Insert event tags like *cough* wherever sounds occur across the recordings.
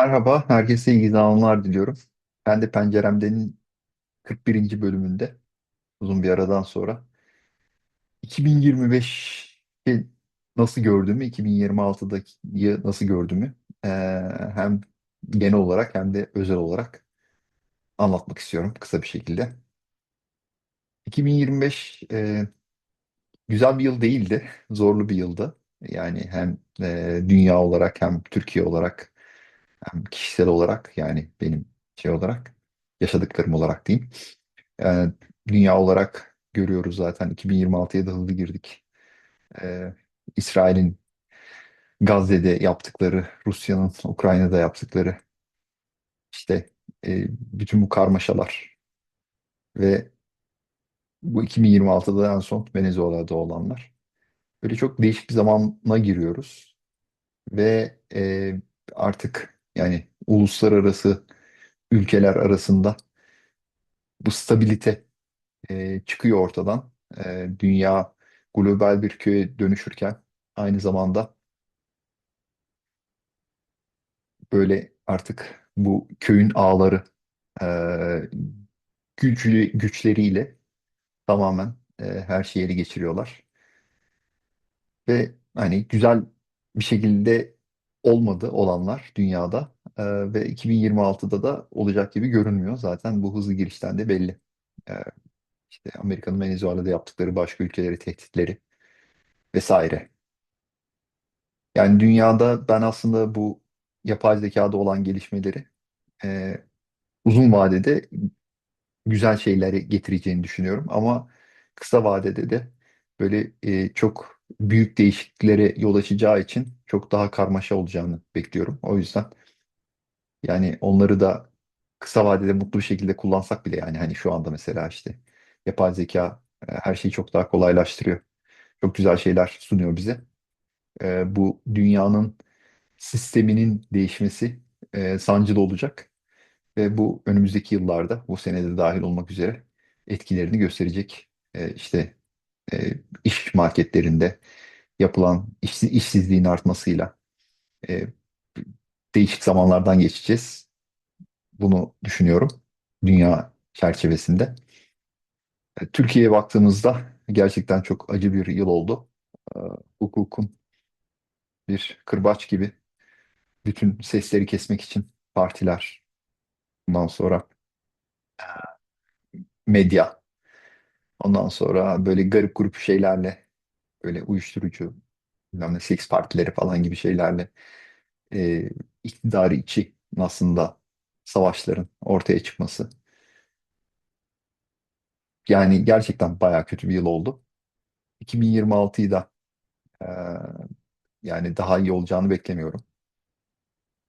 Merhaba, herkese iyi zamanlar diliyorum. Ben de Penceremde'nin 41. bölümünde uzun bir aradan sonra 2025'i nasıl gördüğümü, 2026'daki nasıl gördüğümü eee, hem genel olarak hem de özel olarak anlatmak istiyorum kısa bir şekilde. 2025 eee, güzel bir yıl değildi, zorlu bir yıldı. Yani hem eee, dünya olarak hem Türkiye olarak hem kişisel olarak yani benim şey olarak yaşadıklarım olarak diyeyim. Yani dünya olarak görüyoruz zaten 2026'ya da hızlı girdik. Ee, İsrail'in Gazze'de yaptıkları, Rusya'nın Ukrayna'da yaptıkları işte e, bütün bu karmaşalar ve bu 2026'da en son Venezuela'da olanlar. Böyle çok değişik bir zamana giriyoruz ve e, artık yani uluslararası ülkeler arasında bu stabilite e, çıkıyor ortadan. E, dünya global bir köye dönüşürken aynı zamanda böyle artık bu köyün ağları e, güçlü, güçleriyle tamamen e, her şeyi ele geçiriyorlar. Ve hani güzel bir şekilde olmadı olanlar dünyada E, ve 2026'da da olacak gibi görünmüyor. Zaten bu hızlı girişten de belli. E, işte Amerika'nın Venezuela'da yaptıkları başka ülkeleri tehditleri vesaire. Yani dünyada ben aslında bu yapay zekada olan gelişmeleri e, uzun vadede güzel şeyleri getireceğini düşünüyorum. Ama kısa vadede de böyle e, çok büyük değişikliklere yol açacağı için çok daha karmaşa olacağını bekliyorum. O yüzden yani onları da kısa vadede mutlu bir şekilde kullansak bile yani hani şu anda mesela işte yapay zeka e, her şeyi çok daha kolaylaştırıyor. Çok güzel şeyler sunuyor bize. E, bu dünyanın sisteminin değişmesi e, sancılı olacak. Ve bu önümüzdeki yıllarda, bu senede dahil olmak üzere etkilerini gösterecek. E, işte e, iş marketlerinde yapılan iş, işsizliğin artmasıyla e, değişik zamanlardan geçeceğiz. Bunu düşünüyorum dünya çerçevesinde. E, Türkiye'ye baktığımızda gerçekten çok acı bir yıl oldu. E, hukukun bir kırbaç gibi bütün sesleri kesmek için partiler, ondan sonra medya, ondan sonra böyle garip grup şeylerle böyle uyuşturucu, bilmem seks partileri falan gibi şeylerle e, iktidarı içi aslında savaşların ortaya çıkması. Yani gerçekten bayağı kötü bir yıl oldu. 2026'yı da e, yani daha iyi olacağını beklemiyorum.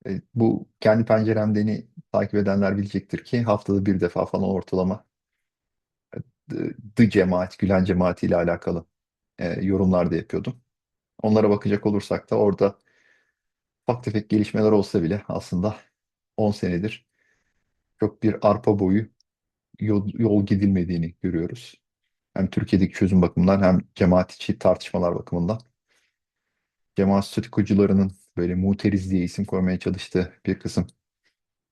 E, bu kendi penceremdeni takip edenler bilecektir ki haftada bir defa falan ortalama The Cemaat, Gülen Cemaati ile alakalı e, yorumlar da yapıyordum. Onlara bakacak olursak da orada ufak tefek gelişmeler olsa bile aslında 10 senedir çok bir arpa boyu yol, yol gidilmediğini görüyoruz. Hem Türkiye'deki çözüm bakımından hem cemaat içi tartışmalar bakımından. Cemaat statükocularının böyle muteriz diye isim koymaya çalıştığı bir kısım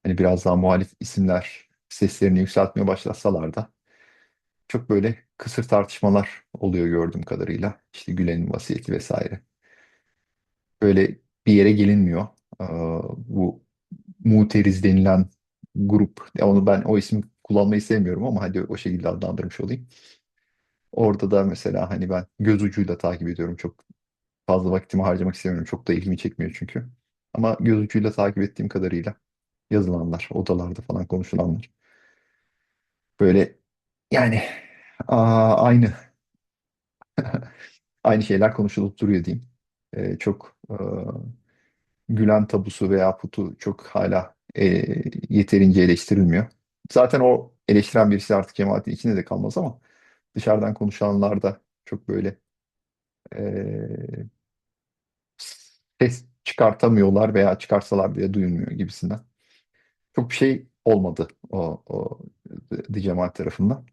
hani biraz daha muhalif isimler seslerini yükseltmeye başlasalar da çok böyle kısır tartışmalar oluyor gördüğüm kadarıyla. İşte Gülen'in vasiyeti vesaire. Böyle bir yere gelinmiyor. Ee, bu muteriz denilen grup, onu ben o ismi kullanmayı sevmiyorum ama hadi o şekilde adlandırmış olayım. Orada da mesela hani ben göz ucuyla takip ediyorum. Çok fazla vaktimi harcamak istemiyorum. Çok da ilgimi çekmiyor çünkü. Ama göz ucuyla takip ettiğim kadarıyla yazılanlar, odalarda falan konuşulanlar. Böyle yani aa, aynı *laughs* aynı şeyler konuşulup duruyor diyeyim. Ee, çok e, Gülen tabusu veya putu çok hala e, yeterince eleştirilmiyor. Zaten o eleştiren birisi artık cemaatin içinde de kalmaz ama dışarıdan konuşanlar da çok böyle e, ses çıkartamıyorlar veya çıkarsalar bile duyulmuyor gibisinden. Çok bir şey olmadı o, o The Cemaat tarafından.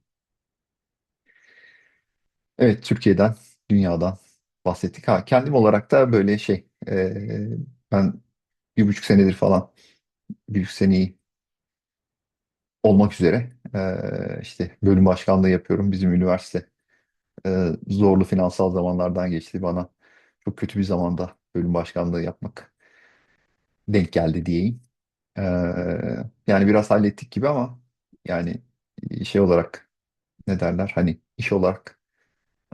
Evet Türkiye'den, dünyadan bahsettik. Ha, kendim olarak da böyle şey e, ben bir buçuk senedir falan büyük seneyi olmak üzere e, işte bölüm başkanlığı yapıyorum. Bizim üniversite e, zorlu finansal zamanlardan geçti. Bana çok kötü bir zamanda bölüm başkanlığı yapmak denk geldi diyeyim. E, yani biraz hallettik gibi ama yani şey olarak ne derler hani iş olarak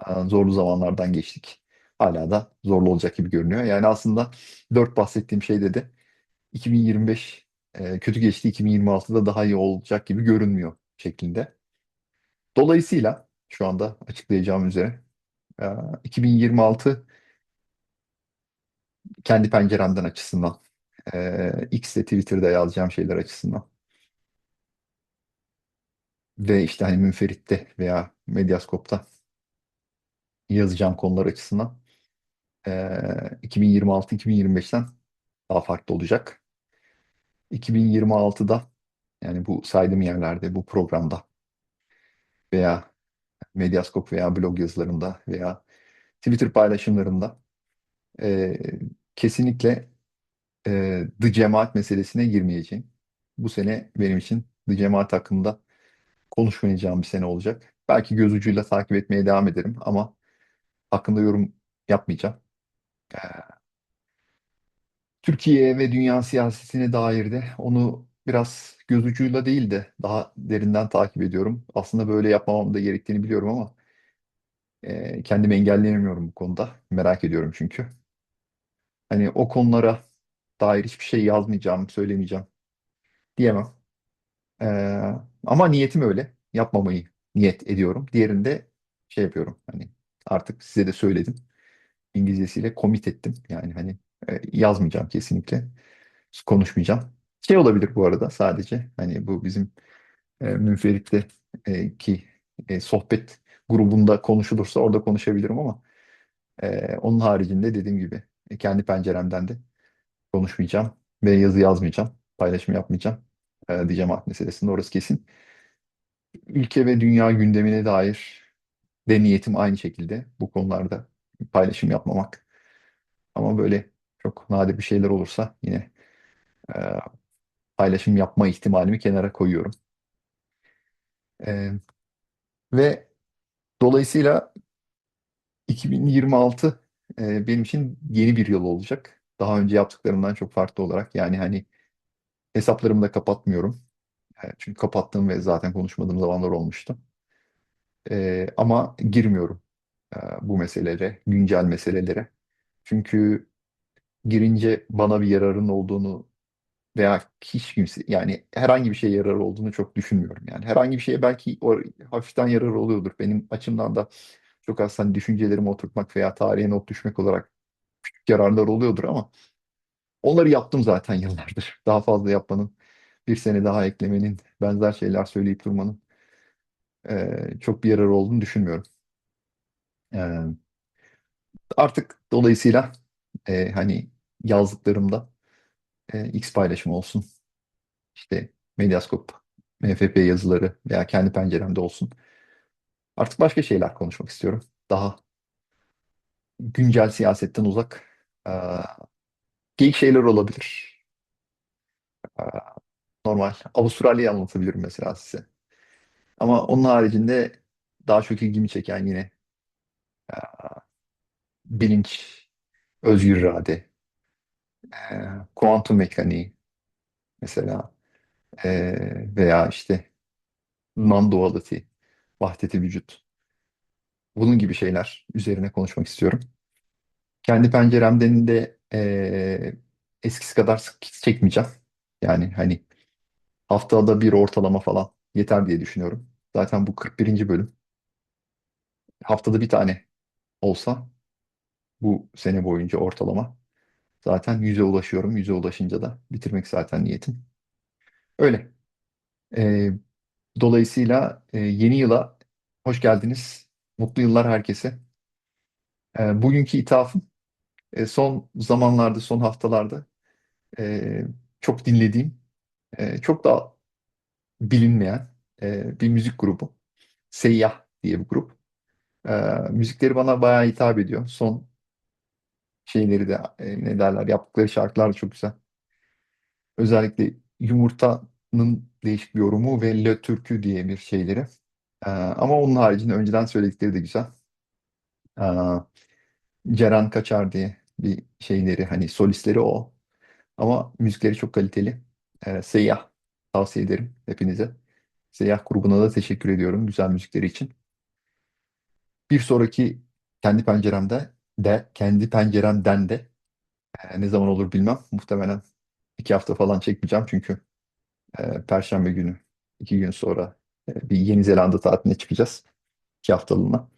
e, zorlu zamanlardan geçtik. Hala da zorlu olacak gibi görünüyor. Yani aslında dört bahsettiğim şeyde de 2025 e, kötü geçti, 2026'da daha iyi olacak gibi görünmüyor şeklinde. Dolayısıyla şu anda açıklayacağım üzere e, 2026 kendi penceremden açısından, e, X'te Twitter'da yazacağım şeyler açısından ve işte hani Münferit'te veya Medyascope'da yazacağım konular açısından e, 2026-2025'ten daha farklı olacak. 2026'da yani bu saydığım yerlerde, bu programda veya Medyascope veya blog yazılarımda veya Twitter paylaşımlarımda e, kesinlikle e, The Cemaat meselesine girmeyeceğim. Bu sene benim için The Cemaat hakkında konuşmayacağım bir sene olacak. Belki göz ucuyla takip etmeye devam ederim ama hakkında yorum yapmayacağım. E, Türkiye ve dünya siyasetine dair de onu biraz göz ucuyla değil de daha derinden takip ediyorum. Aslında böyle yapmamam da gerektiğini biliyorum ama e, kendimi engelleyemiyorum bu konuda. Merak ediyorum çünkü. Hani o konulara dair hiçbir şey yazmayacağım, söylemeyeceğim diyemem. Ee, ama niyetim öyle. Yapmamayı niyet ediyorum. Diğerinde şey yapıyorum. Hani artık size de söyledim. İngilizcesiyle commit ettim. Yani hani e, yazmayacağım kesinlikle. Konuşmayacağım. Şey olabilir bu arada sadece. Hani bu bizim e, Münferit'te e, ki e, sohbet grubunda konuşulursa orada konuşabilirim ama e, onun haricinde dediğim gibi e, kendi penceremden de konuşmayacağım ve yazı yazmayacağım. Paylaşım yapmayacağım. E, diyeceğim ah meselesinde orası kesin. Ülke ve dünya gündemine dair de niyetim aynı şekilde bu konularda paylaşım yapmamak. Ama böyle çok nadir bir şeyler olursa yine e, paylaşım yapma ihtimalimi kenara koyuyorum. E, ve dolayısıyla 2026 e, benim için yeni bir yıl olacak. Daha önce yaptıklarımdan çok farklı olarak. Yani hani hesaplarımı da kapatmıyorum. E, çünkü kapattığım ve zaten konuşmadığım zamanlar olmuştu. E, ama girmiyorum bu meselelere, güncel meselelere. Çünkü girince bana bir yararın olduğunu veya hiç kimse yani herhangi bir şeye yararı olduğunu çok düşünmüyorum. Yani herhangi bir şeye belki o, hafiften yararı oluyordur. Benim açımdan da çok az hani düşüncelerimi oturtmak veya tarihe not düşmek olarak küçük yararlar oluyordur ama onları yaptım zaten yıllardır. *laughs* Daha fazla yapmanın, bir sene daha eklemenin, benzer şeyler söyleyip durmanın e, çok bir yararı olduğunu düşünmüyorum. E, artık dolayısıyla e, hani yazdıklarımda e, X paylaşım olsun, işte Medyascope, MFP yazıları veya kendi penceremde olsun. Artık başka şeyler konuşmak istiyorum. Daha güncel siyasetten uzak, e, geyik şeyler olabilir. E, normal. Avustralya'yı anlatabilirim mesela size. Ama onun haricinde daha çok ilgimi çeken yine bilinç, özgür irade, e, kuantum mekaniği mesela e, veya işte non-duality, vahdeti vücut. Bunun gibi şeyler üzerine konuşmak istiyorum. Kendi penceremden de e, eskisi kadar sık çekmeyeceğim. Yani hani haftada bir ortalama falan yeter diye düşünüyorum. Zaten bu 41. bölüm. Haftada bir tane olsa bu sene boyunca ortalama. Zaten yüze ulaşıyorum. Yüze ulaşınca da bitirmek zaten niyetim. Öyle. E, dolayısıyla e, yeni yıla hoş geldiniz. Mutlu yıllar herkese. E, bugünkü ithafım e, son zamanlarda, son haftalarda e, çok dinlediğim, e, çok da bilinmeyen e, bir müzik grubu. Seyyah diye bir grup. E, müzikleri bana bayağı hitap ediyor. Son şeyleri de e, ne derler yaptıkları şarkılar da çok güzel. Özellikle Yumurtanın değişik bir yorumu ve Le Türkü diye bir şeyleri. Ee, ama onun haricinde önceden söyledikleri de güzel. Ee, Ceren Kaçar diye bir şeyleri hani solistleri o. Ama müzikleri çok kaliteli. Ee, Seyyah tavsiye ederim hepinize. Seyyah grubuna da teşekkür ediyorum güzel müzikleri için. Bir sonraki kendi penceremde de kendi penceremden de e, ne zaman olur bilmem. Muhtemelen iki hafta falan çekmeyeceğim çünkü e, Perşembe günü iki gün sonra e, bir Yeni Zelanda tatiline çıkacağız. iki haftalığına.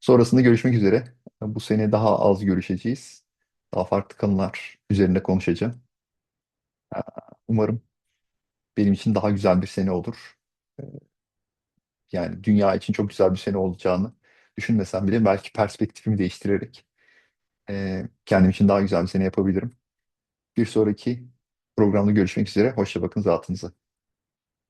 Sonrasında görüşmek üzere. Bu sene daha az görüşeceğiz. Daha farklı konular üzerinde konuşacağım. E, Umarım benim için daha güzel bir sene olur. E, Yani dünya için çok güzel bir sene olacağını düşünmesem bile belki perspektifimi değiştirerek e, kendim için daha güzel bir sene yapabilirim. Bir sonraki programda görüşmek üzere. Hoşça bakın zatınıza.